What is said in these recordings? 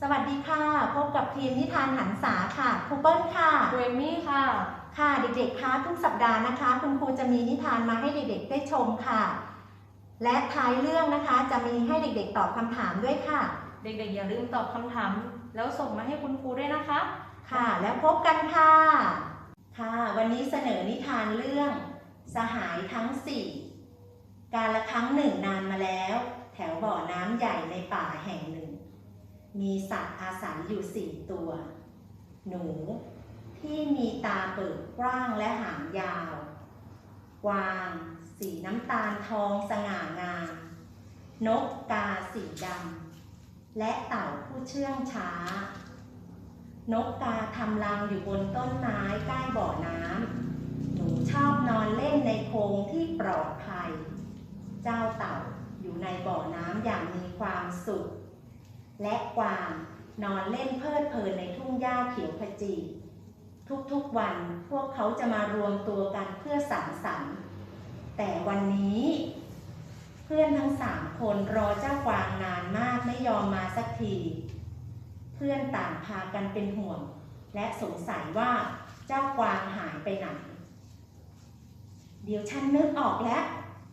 สวัสดีค่ะ พบกับทีมนิทานหันษาค่ะครูเปิ้ลค่ะเรมี่ค่ะ ค่ะเด็กๆคะทุกสัปดาห์นะคะ คุณครูจะมีนิทานมาให้เด็กๆได้ชมค่ะ และท้ายเรื่องนะคะจะมีให้เด็กๆตอบคำถามด้วยค่ะ เด็กๆ อย่าลืมตอบคำถาม แล้วส่งมาให้คุณครูด้วยนะคะ ค่ะ แล้วพบกันค่ะ ค่ะ วันนี้เสนอนิทานเรื่อง สหายทั้งสี่การละครั้งหนึ่งนานมาแล้ว แถวบ่อน้ำใหญ่ในป่าแห่งหนึ่ง มีสัตว์อาศัยอยู่สี่ตัว หนูที่มีตาเปิดกว้างและหางยาว กวางสีน้ำตาลทองสง่างาม นกกาสีดำ และเต่าผู้เชื่องช้า นกกาทำรังอยู่บนต้นไม้ใกล้บ่อน้ำ หนูชอบนอนเล่นในโพรงที่ปลอดภัย เจ้าเต่าอยู่ในบ่อน้ำอย่างมีความสุข และกวางนอนเล่นเพลิดเพลินในทุ่งหญ้าเขียวขจี ทุกๆวันพวกเขาจะมารวมตัวกันเพื่อสังสรรค์แต่วันนี้ เพื่อนทั้งสามคนรอเจ้ากวางนานมากไม่ยอมมาสักที เพื่อนต่างพากันเป็นห่วง และสงสัยว่าเจ้ากวางหายไปไหน เดี๋ยวฉันนึกออกแล้ว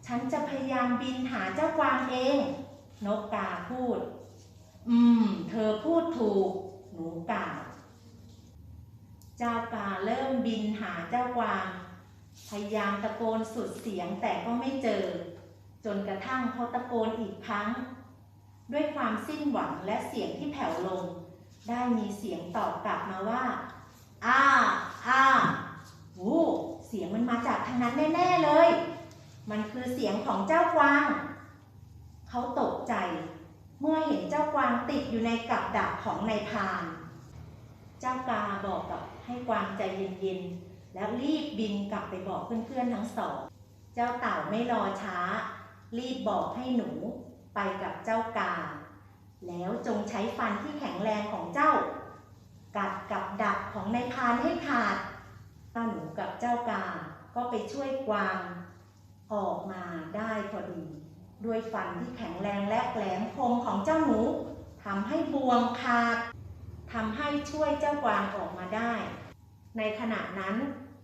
ฉันจะพยายามบินหาเจ้ากวางเอง นกกาพูด อืม เธอพูดถูก หนูกล่าว เจ้ากาเริ่มบินหาเจ้ากวาง พยายามตะโกนสุดเสียงแต่ก็ไม่เจอ จนกระทั่งเขาตะโกนอีกครั้ง ด้วยความสิ้นหวังและเสียงที่แผ่วลง ได้มีเสียงตอบกลับมาว่า อ้า อ้าโอ้เสียงมันมาจากทางนั้นแน่ ๆ เลย มันคือเสียงของเจ้ากวาง เขาตกใจ เมื่อเห็นเจ้ากวางติดอยู่ในกับดักของนายพาน เจ้ากาบอกกับให้กวางใจเย็นๆ แล้วรีบบินกลับไปบอกเพื่อนๆทั้งสอง เจ้าเต่าไม่รอช้า รีบบอกให้หนูไปกับเจ้ากา แล้วจงใช้ฟันที่แข็งแรงของเจ้า กัดกับดักของนายพานให้ขาดเจ้าหนูกับเจ้ากา ก็ไปช่วยกวาง ออกมาได้พอดี ด้วยฟันที่แข็งแรงและแหลมคมของเจ้าหนูทำให้บวมขาดทำให้ช่วยเจ้ากวางออกมาได้ ในขณะนั้น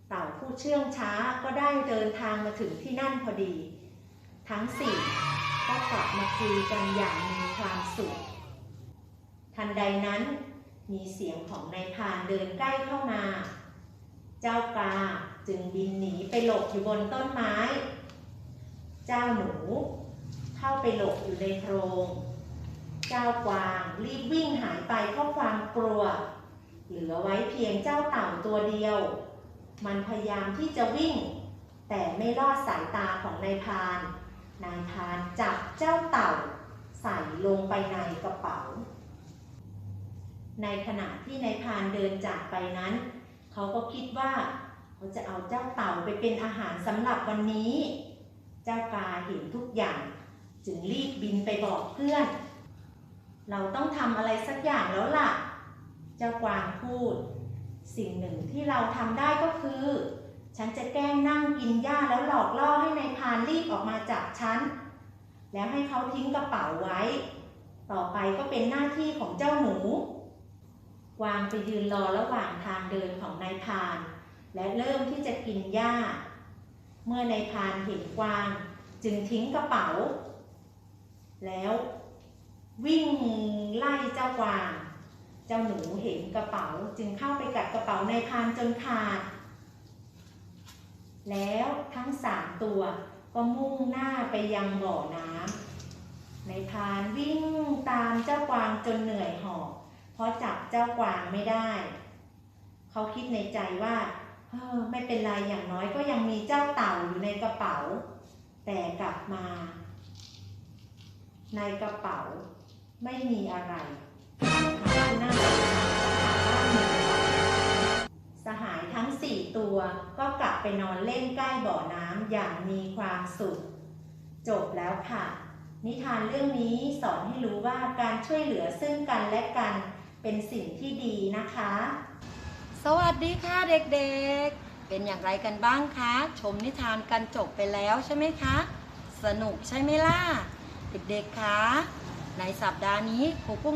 เต่าผู้เชื่องช้าก็ได้เดินทางมาถึงที่นั่นพอดี ทั้งสี่ก็กลับมาคุยกันอย่างมีความสุข ทันใดนั้นมีเสียงของนายพานเดินใกล้เข้ามา เจ้ากาจึงบินหนีไปหลบอยู่บนต้นไม้ เจ้าหนู เข้าไปหลบอยู่ในโพรงเจ้ากวางรีบวิ่งหายไปเพราะความกลัว เหลือไว้เพียงเจ้าเต่าตัวเดียว มันพยายามที่จะวิ่ง แต่ไม่รอดสายตาของนายพาน นายพานจับเจ้าเต่า ใส่ลงไปในกระเป๋า ในขณะที่นายพานเดินจากไปนั้น เขาก็คิดว่าเขาจะเอาเจ้าเต่าไปเป็นอาหารสำหรับวันนี้ เจ้ากาเห็นทุกอย่าง จึงรีบบินไปบอกเพื่อน เราต้องทำอะไรสักอย่างแล้วล่ะ เจ้ากวางพูด สิ่งหนึ่งที่เราทำได้ก็คือ ฉันจะแกล้งนั่งกินหญ้าแล้วหลอกล่อให้ในายพานรีบออกมาจากฉัน แล้วให้เขาทิ้งกระเป๋าไว้ ต่อไปก็เป็นหน้าที่ของเจ้าหนู กวางไปยืนรอระหว่างทางเดินของนายพาน และเริ่มที่จะกินหญ้า เมื่อนายพานเห็นกวาง จึงทิ้งกระเป๋า แล้ววิ่งไล่เจ้ากวาง เจ้าหนูเห็นกระเป๋าจึงเข้าไปกัดกระเป๋าในพานจนขาด แล้วทั้งสามตัวก็มุ่งหน้าไปยังบ่อน้ำนพานวิ่งตามเจ้ากวางจนเหนื่อยหอบเพราะจับเจ้ากวางไม่ได้ เขาคิดในใจว่าเออไม่เป็นไรอย่างน้อยก็ยังมีเจ้าเต่าอยู่ในกระเป๋า แต่กลับมา ในกระเป๋าไม่มีอะไรหาที่นั่งทางบ้านหนึ่งสหายทั้งสี่ตัวก็กลับไปนอนเล่นใกล้บ่อน้ำอย่างมีความสุข จบแล้วค่ะ นิทานเรื่องนี้สอนให้รู้ว่าการช่วยเหลือซึ่งกันและกันเป็นสิ่งที่ดีนะคะ สวัสดีค่ะเด็กๆ เป็นอย่างไรกันบ้างคะ ชมนิทานกันจบไปแล้วใช่ไหมคะ สนุกใช่ไหมล่ะ เด็กๆคะในสัปดาห์นี้ครูปุ้ง